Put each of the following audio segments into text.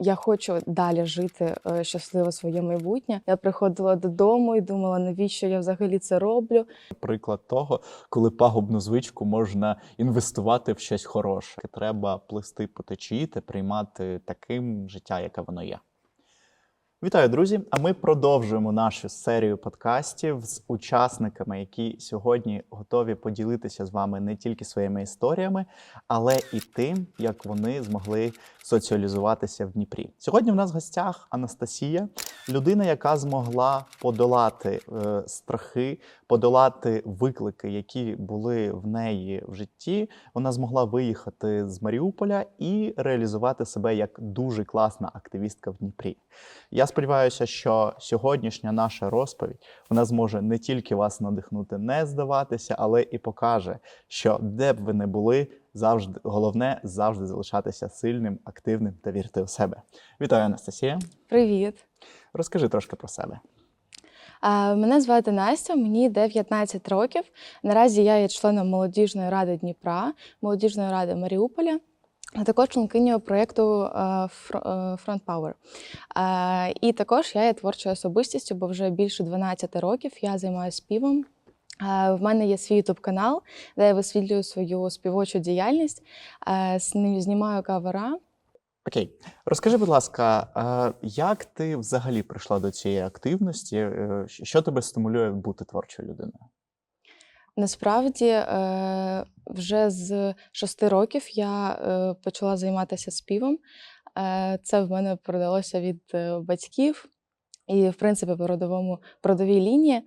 я хочу далі жити е, щасливо своє майбутнє. Я приходила додому і думала, навіщо я взагалі це роблю. Приклад того, коли пагубну звичку можна інвестувати в щось хороше. Треба плисти по течії та приймати таким життя, яке воно є. Вітаю, друзі! А ми продовжуємо нашу серію подкастів з учасниками, які сьогодні готові поділитися з вами не тільки своїми історіями, але і тим, як вони змогли соціалізуватися в Дніпрі. Сьогодні в нас в гостях Анастасія, людина, яка змогла подолати е, страхи, подолати виклики, які були в неї в житті. Вона змогла виїхати з Маріуполя і реалізувати себе як дуже класна активістка в Дніпрі. Я сподіваюся, що сьогоднішня наша розповідь вона зможе не тільки вас надихнути не здаватися, але і покаже, що де б ви не були, завжди головне завжди залишатися сильним, активним та вірити в себе. Вітаю, Анастасія. Привіт! Розкажи трошки про себе. Мене звати Настя, мені 19 років. Наразі я є членом молодіжної ради Дніпра, молодіжної ради Маріуполя, а також членкинею проєкту е, е, Front Power. Е, І також я є творчою особистістю, бо вже більше 12 років я займаюся співом. В мене є свій ютуб канал, де я висвітлюю свою співочу діяльність, знімаю кавера. Окей, розкажи, будь ласка, як ти взагалі прийшла до цієї активності? Що тебе стимулює бути творчою людиною? Насправді, е, вже з шести років я е, почала займатися співом. Е, Це в мене передалося від батьків і, в принципі, по родовому родовій лінії.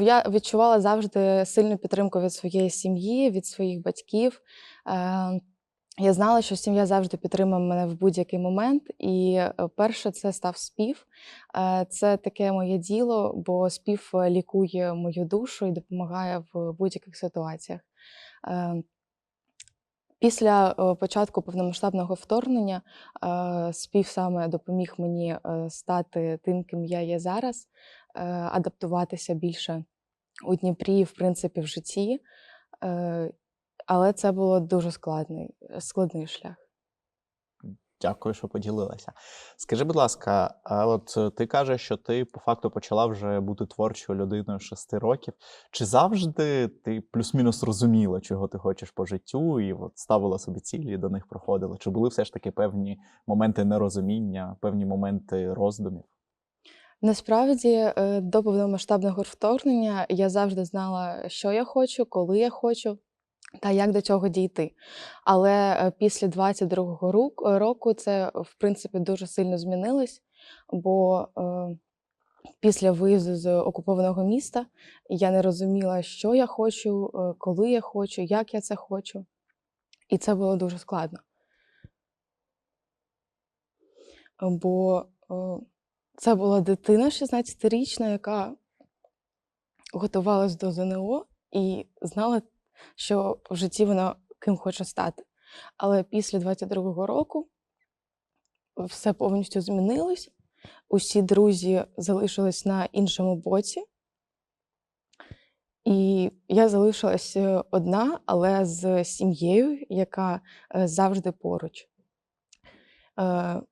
Я відчувала завжди сильну підтримку від своєї сім'ї, від своїх батьків. Я знала, що сім'я завжди підтримує мене в будь-який момент. І е, перше це став спів. Е, Це таке моє діло, бо спів е, лікує мою душу і допомагає в будь-яких ситуаціях. Після початку повномасштабного вторгнення спів саме допоміг мені стати тим, ким я є зараз, адаптуватися більше у Дніпрі, в принципі, в житті. Е, Але це було дуже складний, складний шлях. Дякую, що поділилася. Скажи, будь ласка, а от е, ти кажеш, що ти по факту почала вже бути творчою людиною шести років. Чи завжди ти плюс-мінус розуміла, чого ти хочеш по життю, і от ставила собі цілі, і до них проходила? Чи були все ж таки певні моменти нерозуміння, певні моменти роздумів? Насправді, е, до повномасштабного вторгнення я завжди знала, що я хочу, коли я хочу та як до цього дійти. Але е, після 22-го року це, в принципі, дуже сильно змінилось, бо е, після виїзду з окупованого міста я не розуміла, що я хочу, е, коли я хочу, як я це хочу. І це було дуже складно. Бо е, це була дитина 16-річна, яка готувалась до ЗНО і знала, що в житті вона ким хоче стати. Але після 22-го року все повністю змінилось. Усі друзі залишились на іншому боці. І я залишилась е, одна, але з сім'єю, яка е, завжди поруч. Е,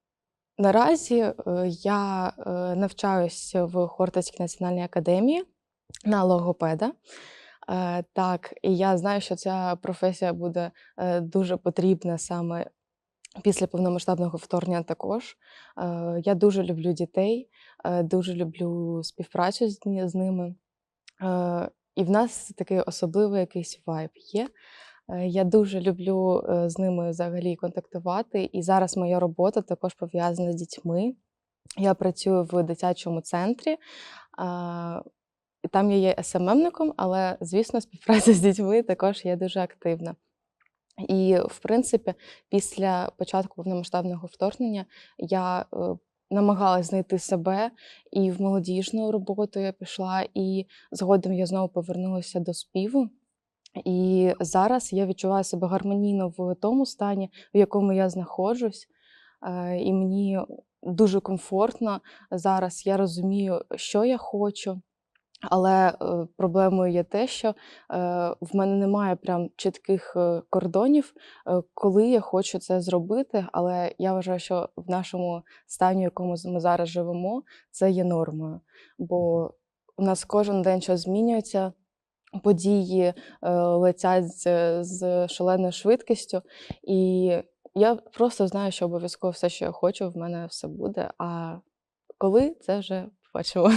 Наразі я навчаюся в Хортицькій національній академії на логопеда. Е, Так, і я знаю, що ця професія буде е, дуже потрібна саме після повномасштабного вторгнення також. Е, Я дуже люблю дітей, дуже люблю співпрацю з, ними. І в нас такий особливий якийсь вайб є. Я дуже люблю з ними взагалі контактувати. І зараз моя робота також пов'язана з дітьми. Я працюю в дитячому центрі. Там я є СММником, але, звісно, співпраця з дітьми також є дуже активна. І, в принципі, після початку повномасштабного вторгнення я е, намагалась знайти себе і в молодіжну роботу я пішла, і згодом я знову повернулася до співу. І зараз я відчуваю себе гармонійно в тому стані, в якому я знаходжусь. Е, І мені дуже комфортно зараз. Я розумію, що я хочу. Але е, проблемою є те, що е, в мене немає прям чітких е, кордонів, коли я хочу це зробити. Але я вважаю, що в нашому стані, в якому ми зараз живемо, це є нормою. Бо у нас кожен день щось змінюється, події летять з шаленою швидкістю. І я просто знаю, що обов'язково все, що я хочу, в мене все буде. А коли це вже побачимо.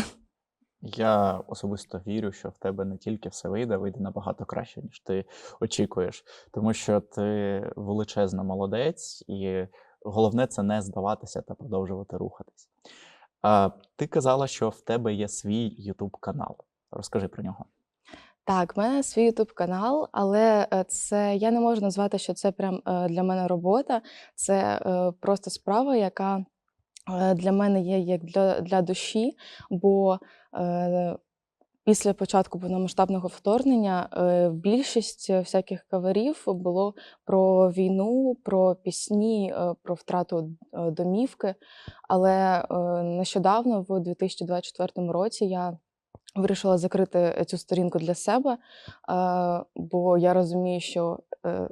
Я особисто вірю, що в тебе не тільки все вийде, вийде набагато краще, ніж ти очікуєш. Тому що ти величезна молодець, і головне це не здаватися та продовжувати рухатись. А, ти казала, що в тебе є свій YouTube канал. Розкажи про нього. Так, в мене свій YouTube канал, але е, це я не можу назвати, що це прям е, для мене робота. Це е, просто справа, яка для мене є як для, для душі, бо після початку повномасштабного вторгнення е, більшість е, всяких каверів було про війну, про пісні, е, про втрату е, домівки. Але е, нещодавно, в 2024 році, я вирішила закрити цю сторінку для себе, е, бо я розумію, що е,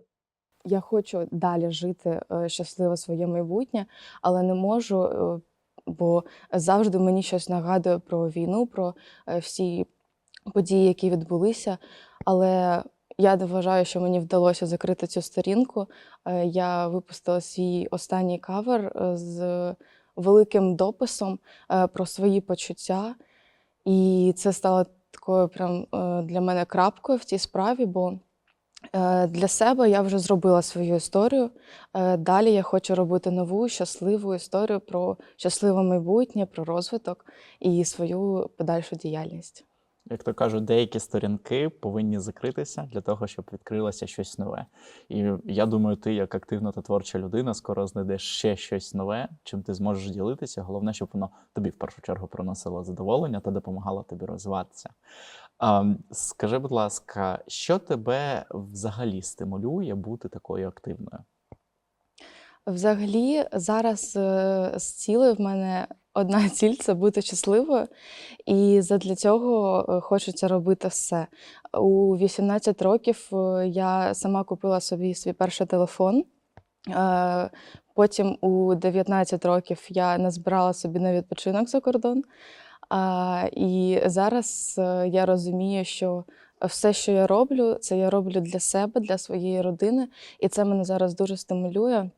я хочу далі жити е, щасливо своє майбутнє, але не можу, е, бо завжди мені щось нагадує про війну, про е, всі події, які відбулися. Але я вважаю, що мені вдалося закрити цю сторінку. Е, Я випустила свій останній кавер е, з великим дописом про свої почуття. І це стало такою прям для мене крапкою в цій справі, бо для себе я вже зробила свою історію. Е, Далі я хочу робити нову щасливу історію про щасливе майбутнє, про розвиток і свою подальшу діяльність. Як то кажуть, деякі сторінки повинні закритися для того, щоб відкрилося щось нове. І я думаю, ти, як активна та творча людина, скоро знайдеш ще щось нове, чим ти зможеш ділитися. Головне, щоб воно тобі в першу чергу приносило задоволення та допомагало тобі розвиватися. Скажи, будь ласка, що тебе взагалі стимулює бути такою активною? Взагалі, зараз е, з цілею в мене одна ціль це бути щасливою, і задля цього е, хочеться робити все. У 18 років е, я сама купила собі свій перший телефон. Потім у 19 років я назбирала собі на відпочинок за кордон. А, І зараз е, я розумію, що все, що я роблю, це я роблю для себе, для своєї родини, і це мене зараз дуже стимулює.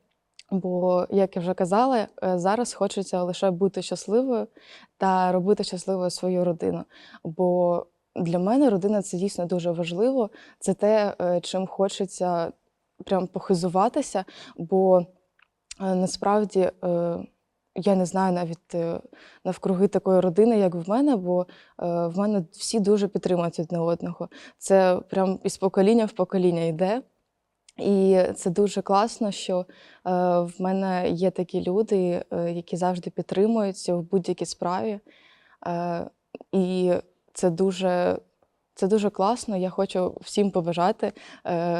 Бо, як я вже казала, е, зараз хочеться лише бути щасливою та робити щасливою свою родину. Бо для мене родина це дійсно дуже важливо. Це те, е, чим хочеться прям похизуватися. Бо насправді я не знаю навіть е, навкруги такої родини, як в мене, бо е, в мене всі дуже підтримують одне одного. Це прям із покоління в покоління йде. І це дуже класно, що е, в мене є такі люди, які завжди підтримуються в будь-якій справі. І це дуже, це дуже класно. Я хочу всім побажати,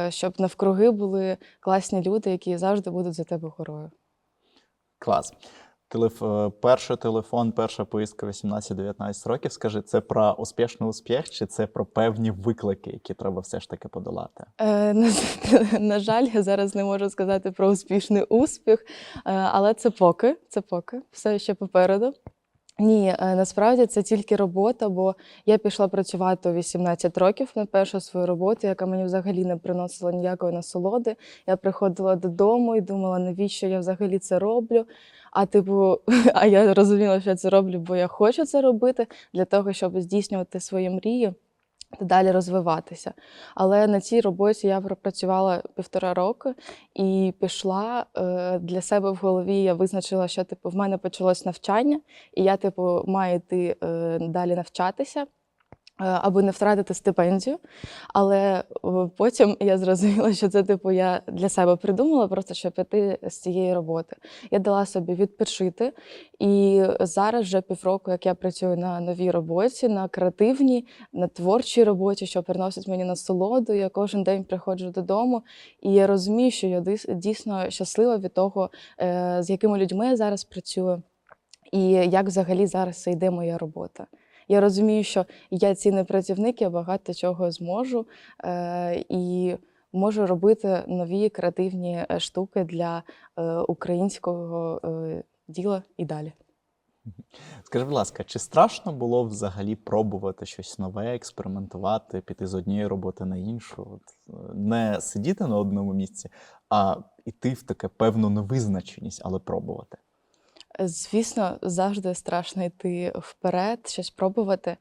щоб навкруги були класні люди, які завжди будуть за тебе горою. Клас. Телеф... е, Перший телефон, перша поїздка 18-19 років. Скажи, це про успішний успіх, чи це про певні виклики, які треба все ж таки подолати? Е, на, на жаль, я зараз не можу сказати про успішний успіх, е, але це поки, це поки, все ще попереду. Ні, е, насправді це тільки робота, бо я пішла працювати у 18 років на першу свою роботу, яка мені взагалі не приносила ніякої насолоди. Я приходила додому і думала, навіщо я взагалі це роблю. А типу, а я розуміла, що я це роблю, бо я хочу це робити для того, щоб здійснювати свої мрії та далі розвиватися. Але на цій роботі я пропрацювала півтора роки і пішла е, для себе в голові. Я визначила, що типу в мене почалось навчання, і я, типу, маю йти е, далі навчатися. Е, Аби не втратити стипендію. Але е, потім я зрозуміла, що це типу я для себе придумала, просто щоб піти з цієї роботи. Я дала собі відпочити, і зараз вже півроку, як я працюю на новій роботі, на креативній, на творчій роботі, що приносить мені насолоду. Я кожен день приходжу додому, і я розумію, що я дійсно щаслива від того, е, з якими людьми я зараз працюю, і як взагалі зараз йде моя робота. Я розумію, що я цінний працівник, я багато чого зможу е, і можу робити нові креативні е, штуки для е, українського діла і далі. Скажи, будь ласка, чи страшно було взагалі пробувати щось нове, експериментувати, піти з однієї роботи на іншу? Не сидіти на одному місці, а йти в таке певну невизначеність, але пробувати. Звісно, завжди страшно йти вперед, щось пробувати. Е,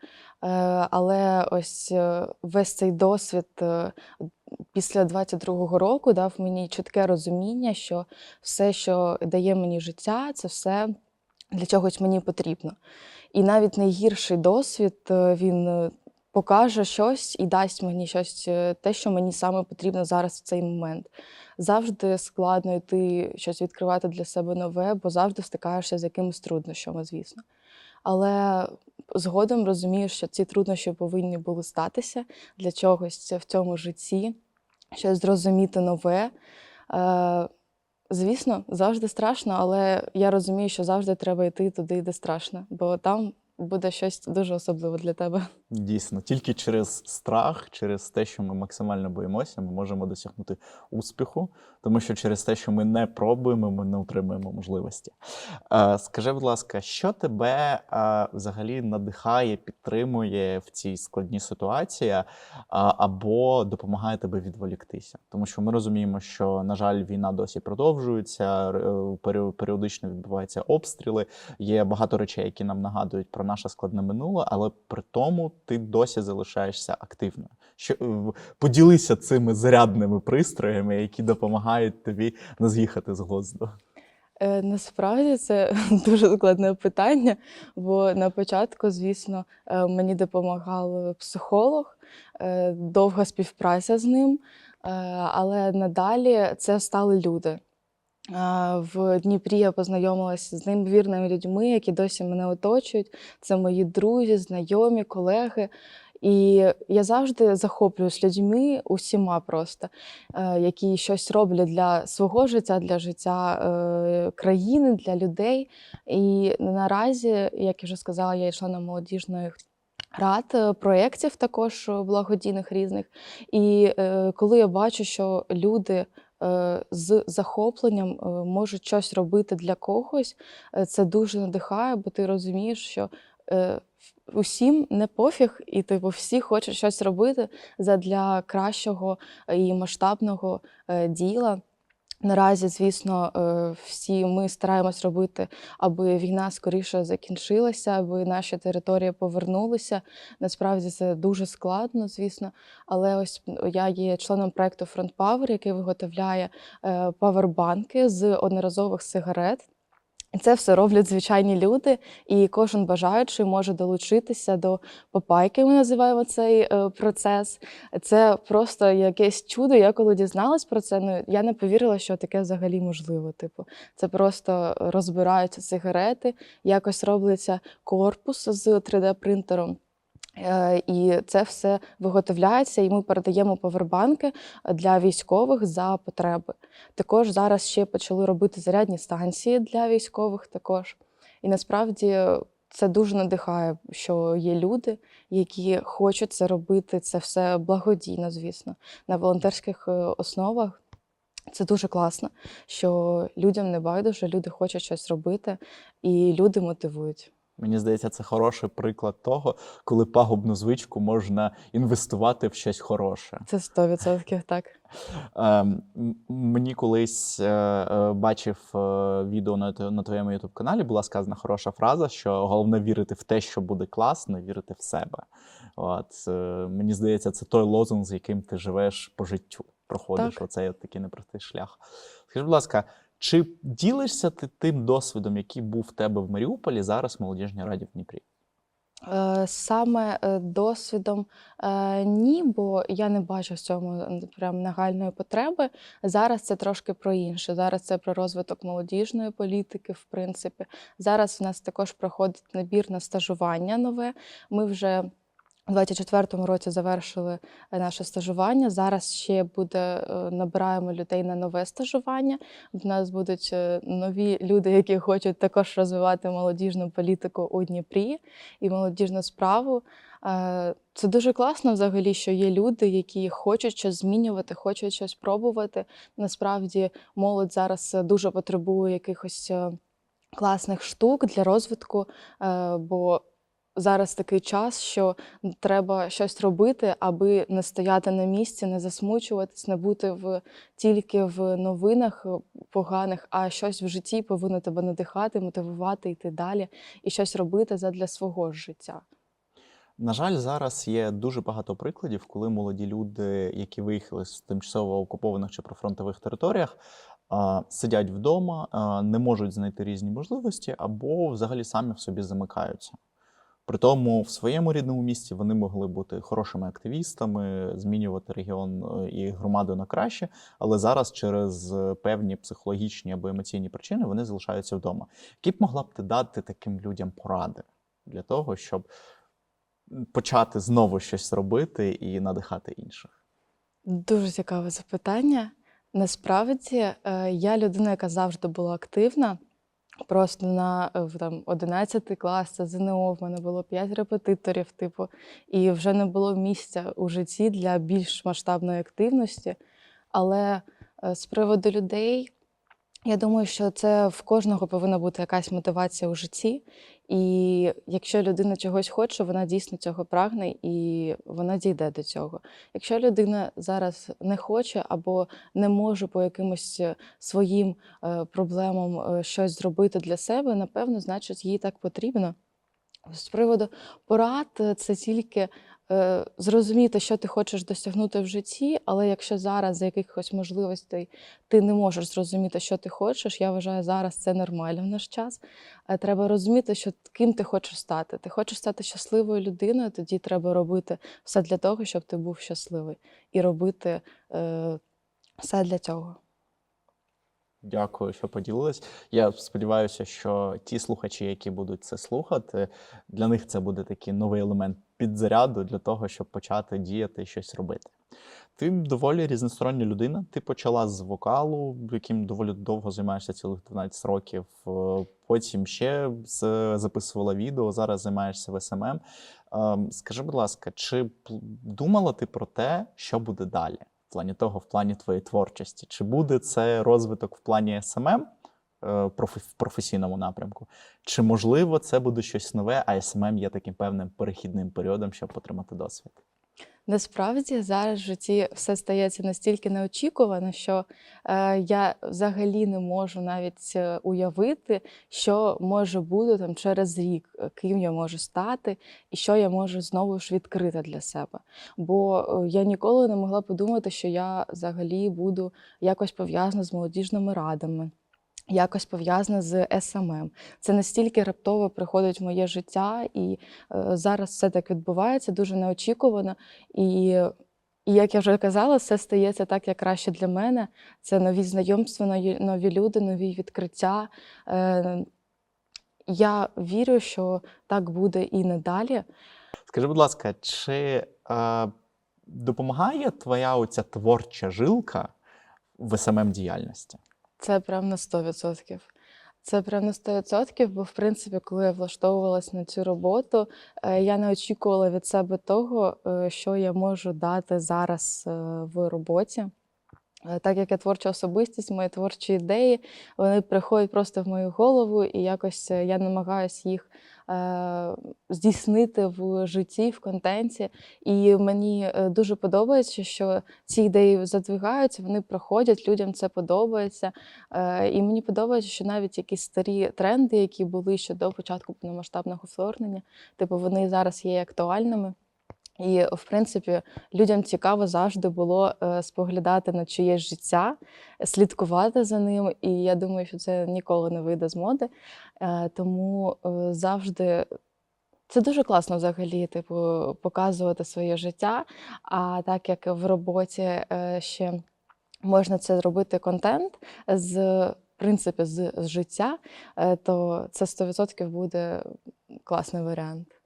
Але ось е, весь цей досвід е, після 22-го року дав мені чітке розуміння, що все, що дає мені життя, це все для чогось мені потрібно. І навіть найгірший досвід він покаже щось і дасть мені щось, е, те, що мені саме потрібно зараз в цей момент. Завжди складно йти щось відкривати для себе нове, бо завжди стикаєшся з якимись труднощами, звісно. Але згодом розумієш, що ці труднощі повинні були статися для чогось в цьому житті, щось зрозуміти нове. Е, Звісно, завжди страшно, але я розумію, що завжди треба йти туди, де страшно, бо там буде щось дуже особливе для тебе. Дійсно, тільки через страх, через те, що ми максимально боїмося, ми можемо досягнути успіху, тому що через те, що ми не пробуємо, ми не отримуємо можливості. Е, Скажи, будь ласка, що тебе е, взагалі надихає, підтримує в цій складній ситуації або допомагає тебе відволіктися? Тому що ми розуміємо, що, на жаль, війна досі продовжується, е, періодично відбуваються обстріли. Є багато речей, які нам нагадують про наше складне минуле, але при тому ти досі залишаєшся активною. Що е, поділися цими зарядними пристроями, які допомагають тобі не з'їхати з глузду. Е, Насправді це дуже складне питання, бо на початку, звісно, е, мені допомагав психолог, е, довга співпраця з ним, але надалі це стали люди. В Дніпрі я познайомилася з неймовірними людьми, які досі мене оточують. Це мої друзі, знайомі, колеги. І я завжди захоплююсь людьми усіма просто, е, які щось роблять для свого життя, для життя е, країни, для людей. І наразі, як я вже сказала, я йшла на молодіжних рад е, проєктів також благодійних різних. І е, коли я бачу, що люди з захопленням е, можуть щось робити для когось, е, це дуже надихає, бо ти розумієш, що е, усім не пофіг, і типу всі хочуть щось робити задля кращого і масштабного е, діла. Наразі, звісно, е, всі ми стараємось робити, аби війна скоріше закінчилася, аби наші території повернулися. Насправді це дуже складно, звісно. Але ось я є членом проекту Front Power, який виготовляє е, павербанки з одноразових сигарет. Це все роблять звичайні люди, і кожен бажаючий може долучитися до попайки. Ми називаємо цей е, процес. Це просто якесь чудо. Я коли дізналась про це, ну я не повірила, що таке взагалі можливо. Типу, це просто розбираються сигарети, якось робиться корпус з 3D-принтером. Е, І це все виготовляється, і ми передаємо повербанки для військових за потреби. Також зараз ще почали робити зарядні станції для військових також. І насправді це дуже надихає, що є люди, які хочуть це робити. Це все благодійно, звісно, на волонтерських е, основах. Це дуже класно, що людям не байдуже, люди хочуть щось робити, і люди мотивують. Мені здається, це хороший приклад того, коли пагубну звичку можна інвестувати в щось хороше. Це 100% так. Ем, Мені колись е, е, бачив е, відео на, твоєму youtube каналі була сказана хороша фраза, що головне вірити в те, що буде класно, вірити в себе. От, мені здається, це той лозунг, з яким ти живеш по життю, проходиш Так. оцей от такий непростий шлях. Скажи, будь ласка, чи ділишся ти тим досвідом, який був в тебе в Маріуполі, зараз в молодіжній раді в Дніпрі? Е, Саме е, досвідом е, ні, бо я не бачу в цьому прям нагальної потреби. Зараз це трошки про інше. Зараз це про розвиток молодіжної політики, в принципі. Зараз в нас також проходить набір на стажування нове. Ми вже У 24-му році завершили е, наше стажування. Зараз ще буде е, набираємо людей на нове стажування. В нас будуть е, нові люди, які хочуть також розвивати молодіжну політику у Дніпрі і молодіжну справу. Це дуже класно взагалі, що є люди, які хочуть щось змінювати, хочуть щось пробувати. Насправді молодь зараз дуже потребує якихось класних штук для розвитку, бо зараз такий час, що треба щось робити, аби не стояти на місці, не засмучуватись, не бути в тільки в новинах поганих, а щось в житті повинно тебе надихати, мотивувати, йти далі і щось робити задля свого життя. На жаль, зараз є дуже багато прикладів, коли молоді люди, які виїхали з тимчасово окупованих чи прифронтових територіях, сидять вдома, не можуть знайти різні можливості або взагалі самі в собі замикаються. При тому в своєму рідному місті вони могли бути хорошими активістами, змінювати регіон е, і громаду на краще, але зараз через е, певні психологічні або емоційні причини вони залишаються вдома. Які б могла б ти дати таким людям поради для того, щоб почати знову щось робити і надихати інших? Дуже цікаве запитання. Насправді, е, я людина, яка завжди була активна. Просто на е, там, 11 клас, це ЗНО, в мене було 5 репетиторів, типу, і вже не було місця у житті для більш масштабної активності. Але е, з приводу людей, я думаю, що це в кожного повинна бути якась мотивація у житті. І якщо людина чогось хоче, вона дійсно цього прагне і вона дійде до цього. Якщо людина зараз не хоче або не може по якимось е, своїм е, проблемам е, щось зробити для себе, напевно, значить, їй так потрібно. З приводу порад, це тільки зрозуміти, що ти хочеш досягнути в житті, але якщо зараз за якихось можливостей ти не можеш зрозуміти, що ти хочеш, я вважаю, зараз це нормально в наш час. Е, Треба розуміти, що ким ти хочеш стати. Ти хочеш стати щасливою людиною, тоді треба робити все для того, щоб ти був щасливий, і робити е, все для цього. Дякую, що поділились. Я сподіваюся, що ті слухачі, які будуть це слухати, для них це буде такий новий елемент підзаряду для того, щоб почати діяти і щось робити. Ти доволі різностороння людина. Ти почала з вокалу, яким доволі довго займаєшся цілих 12 років. е, Потім ще записувала відео, зараз займаєшся в СММ. Ем, Скажи, будь ласка, чи думала ти про те, що буде далі? В плані того, в плані твоєї творчості? Чи буде це розвиток в плані СММ е, в професійному напрямку? Чи можливо це буде щось нове, а СММ є таким певним перехідним періодом, щоб отримати досвід? Насправді зараз в житті все стається настільки неочікувано, що е, я взагалі не можу навіть е, уявити, що може бути там через рік, е, ким я можу стати, і що я можу знову ж відкрити для себе. Бо е, я ніколи не могла подумати, що я взагалі буду якось пов'язана з молодіжними радами. Якось пов'язана з СММ. Це настільки раптово приходить в моє життя, і е, зараз все так відбувається дуже неочікувано. І, і як я вже казала, все стається так, як краще для мене. Це нові знайомства, нові, нові люди, нові відкриття. Е, я вірю, що так буде і надалі. Скажи, будь ласка, чи е, допомагає твоя оця творча жилка в СММ діяльності? Це прям на 100%. Це прям на 100%, бо в принципі, коли я влаштовувалась на цю роботу, е, я не очікувала від себе того, е, що я можу дати зараз е, в роботі. Так як я творча особистість, мої творчі ідеї вони приходять просто в мою голову, і якось я намагаюся їх здійснити в житті, в контенті. І мені е, дуже подобається, що ці ідеї задвигаються, вони проходять, людям це подобається. Е, І мені подобається, що навіть якісь старі тренди, які були ще до початку повномасштабного вторгнення, типу вони зараз є актуальними. І, в принципі, людям цікаво завжди було е, споглядати на чиєсь життя, слідкувати за ним. І я думаю, що це ніколи не вийде з моди. Е, тому е, завжди це дуже класно взагалі, типу, показувати своє життя. А так як в роботі ще можна це зробити контент з. В принципі, з, з життя, то це 100% буде класний варіант.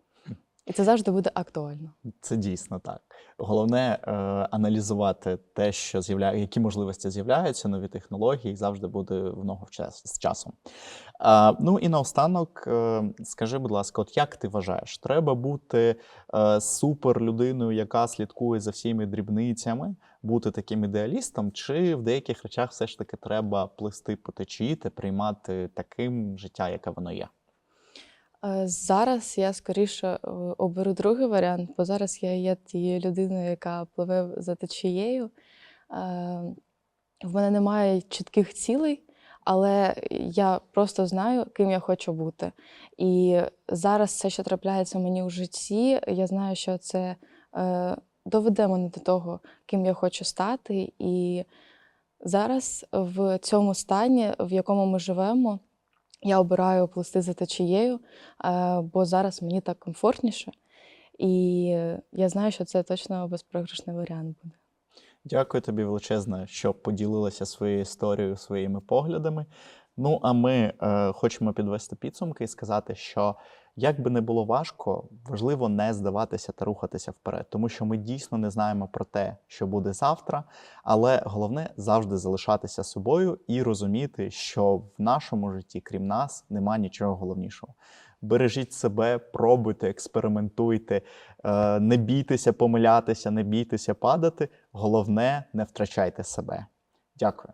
І це завжди буде актуально. Це дійсно так. Головне е, аналізувати те, що з'являє, які можливості з'являються, нові технології, і завжди буде в ногу в час, з часом. Е, ну і наостанок, е, скажи, будь ласка, от як ти вважаєш, треба бути е, супер людиною, яка слідкує за всіми дрібницями, бути таким ідеалістом, чи в деяких речах все ж таки треба плисти по течії та приймати таким життя, яке воно є? Е, Зараз я скоріше е, оберу другий варіант, бо зараз я є тією людиною, яка пливе за течією. Е, В мене немає чітких цілей, але я просто знаю, ким я хочу бути. І зараз все, що трапляється мені у житті, я знаю, що це доведе мене до того, ким я хочу стати. І зараз в цьому стані, в якому ми живемо, я обираю плисти за течією, е, бо зараз мені так комфортніше. І я знаю, що це точно безпрограшний варіант буде. Дякую тобі величезне, що поділилася своєю історією, своїми поглядами. Ну, а ми е, хочемо підвести підсумки і сказати, що як би не було важко, важливо не здаватися та рухатися вперед, тому що ми дійсно не знаємо про те, що буде завтра. Але головне завжди залишатися собою і розуміти, що в нашому житті, крім нас, нема нічого головнішого. Бережіть себе, пробуйте, експериментуйте, е, не бійтеся помилятися, не бійтеся падати. Головне, не втрачайте себе. Дякую.